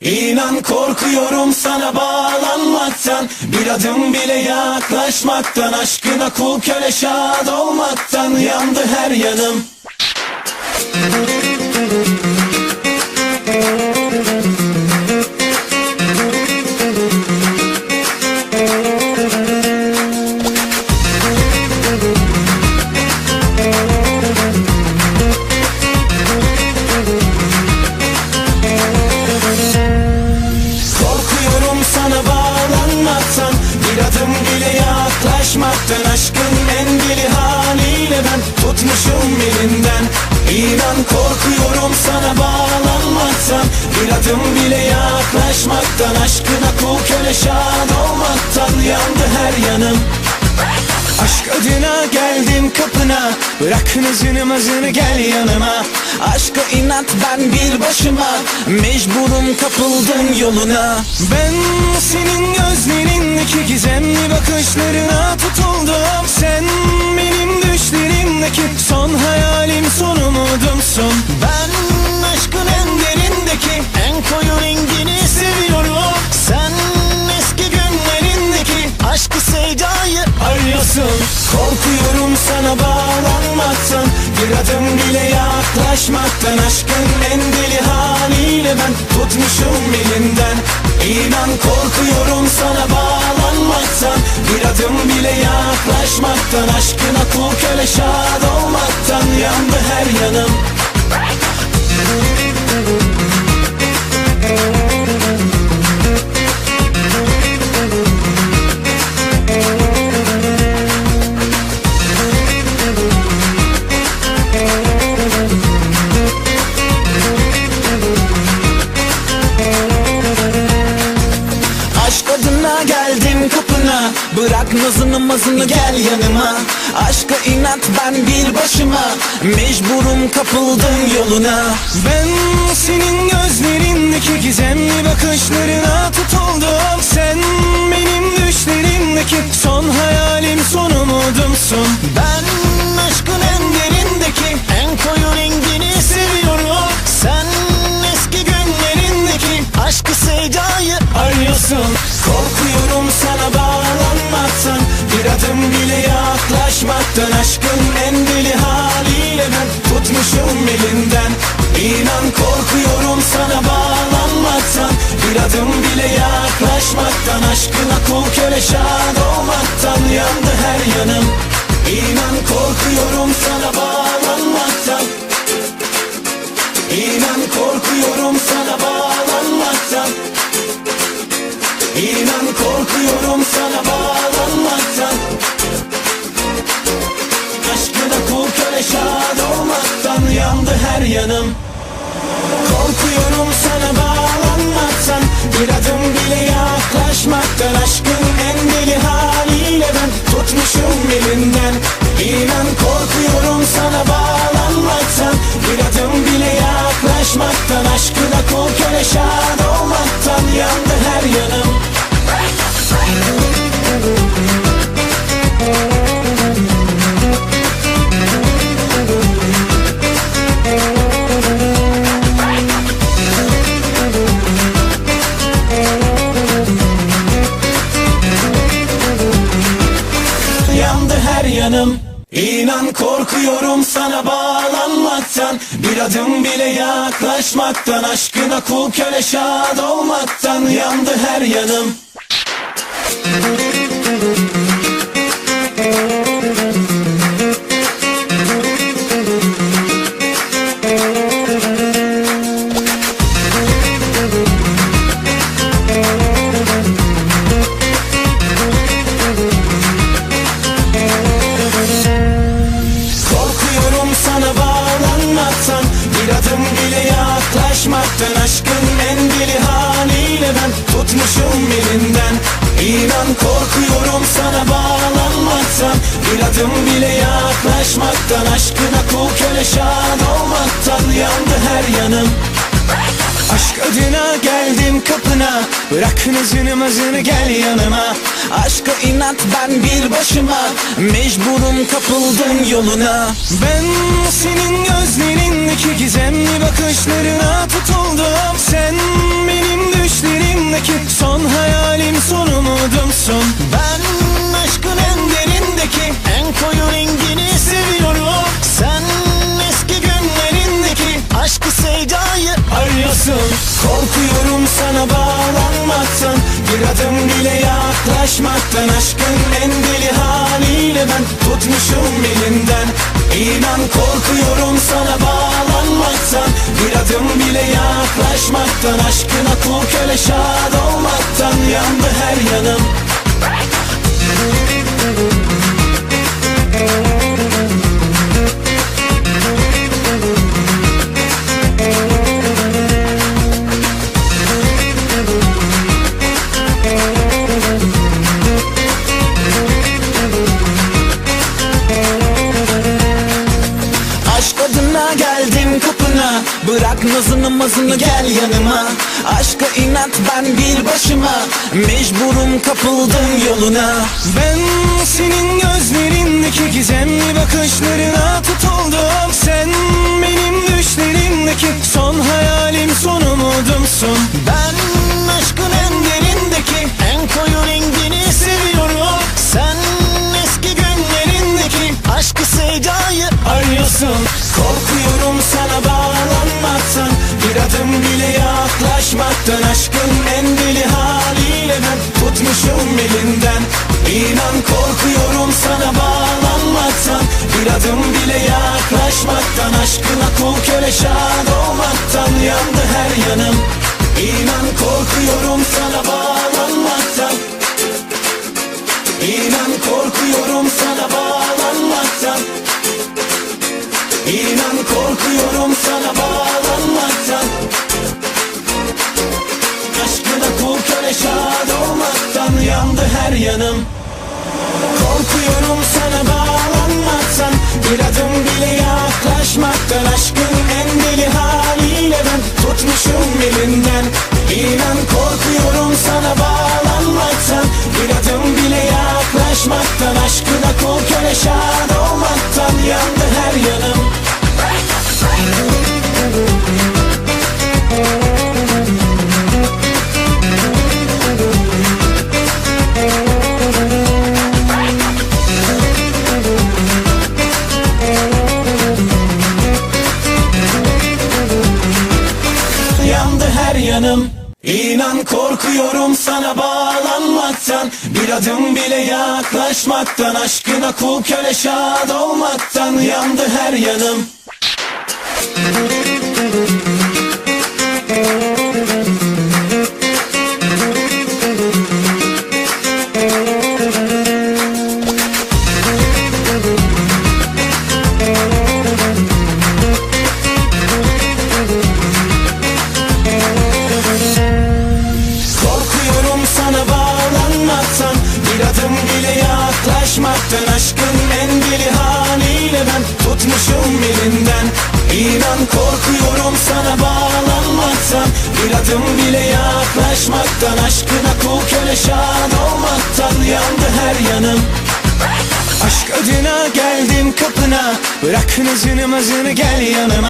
İnan korkuyorum sana bağlanmaktan. Bir adım bile yaklaşmaktan. Aşkına kul köle şad olmaktan. Yandı her yanım tutmuşum elinden İnan korkuyorum sana bağlanmaktan. Bir adım bile yaklaşmaktan. Aşkına kul köle şad olmaktan. Yandı her yanım. Aşk adına geldim kapına. Bırak nazını mazını gel yanıma. Aşka inat ben bir başıma. Mecburum kapıldım yoluna. Ben senin gözlerindeki gizemli bakışlarına tutuldum düşlerimdeki son hayalim son umudumsun. Ben aşkın en derindeki en koyu rengini seviyorum. Sen eski günlerindeki aşkı sevdayı arıyorsun. Korkuyorum sana bağlanmaktan Bir adım bile yaklaşmaktan. Aşkın en deli haliyle ben tutmuşum elinden. İnan korkuyorum sana bağlanmaktan Bir adım bile yaklaşmaktan. Aşkına kul köle şad her nazını mazını gel yanıma. Aşka inat ben bir başıma. Mecburum kapıldım yoluna. Ben senin gözlerindeki gizemli bakışlarına tutuldum. Sen benim düşlerimdeki son hayalim son umudumsun. Ben aşkın en derindeki en koyu rengini seviyorum. Sen eski günlerindeki aşkı sevdayı arıyorsun tutmuşum elinden. İnan korkuyorum sana bağlanmaktan. Bir adım bile yaklaşmaktan. Aşkına kul köle şad olmaktan. Yandı her yanım. İnan korkuyorum sana bağlanmaktan. İnan korkuyorum sana bağlanmaktan yanım. Korkuyorum sana bağlanmaktan. Bir adım bile yaklaşmaktan. Aşkın en deli haliyle ben tutmuşum elinden. İnan korkuyorum sana bağlanmaktan. Bir adım bile yaklaşmaktan. Aşkına kul köle Korkuyorum sana bağlanmaktan. Bir adım bile yaklaşmaktan. Aşkına kul köle şad olmaktan. Yandı her yanım Bir adım bile yaklaşmaktan Aşkına kul köle şan olmaktan Yandı her yanım. Aşk adına geldim kapına Bırak nızını mızını gel yanıma. Aşka inat ben bir başıma Mecburum kapıldım yoluna. Ben senin gözlerindeki gizemli bakışlarına tutuldum. Sen benim düşlerimdeki son hayalim son umudumsun Ben aşkın en derindeki koyu rengini seviyorum. Sen eski günlerindeki aşkı sevdayı arıyorsun. Korkuyorum sana bağlanmaktan Bir adım bile yaklaşmaktan. Aşkın en deli haliyle ben tutmuşum elinden. İnan korkuyorum sana bağlanmaktan Bir adım bile yaklaşmaktan. Aşkına kul köle şad olmaktan Yandı her yanım. Bırak nazını mazını gel yanıma. Aşka inat ben bir başıma. Mecburum kapıldım yoluna. Ben senin gözlerindeki gizemli bakışlarına tutuldum. Sen benim düşlerimdeki son hayalim son umudumsun. Ben aşkın en derindeki en koyu rengini seviyorum. Sen eski günlerindeki aşkı sevdayı arıyorsun adım bile yaklaşmaktan Aşkın en deli haliyle ben tutmuşum elinden. İnan korkuyorum sana bağlanmaktan Bir adım bile yaklaşmaktan Aşkına kul köle şad olmaktan Yandı her yanım. İnan korkuyorum sana elinden İnan korkuyorum sana bağlanmaktan. Bir adım bile yaklaşmaktan. Aşkına kul köle olmaktan. Yandı her yanım korkuyorum sana bağlanmaktan. Bir adım bile yaklaşmaktan Aşkına kul köle şad olmaktan. Yandı her yanım. Korkuyorum korkuyorum sana bağlanmaktan. Bir adım bile yaklaşmaktan Aşkına kul köle şad olmaktan. Yandı her yanım. Aşk adına geldim kapına. Bırak nazını mazını gel yanıma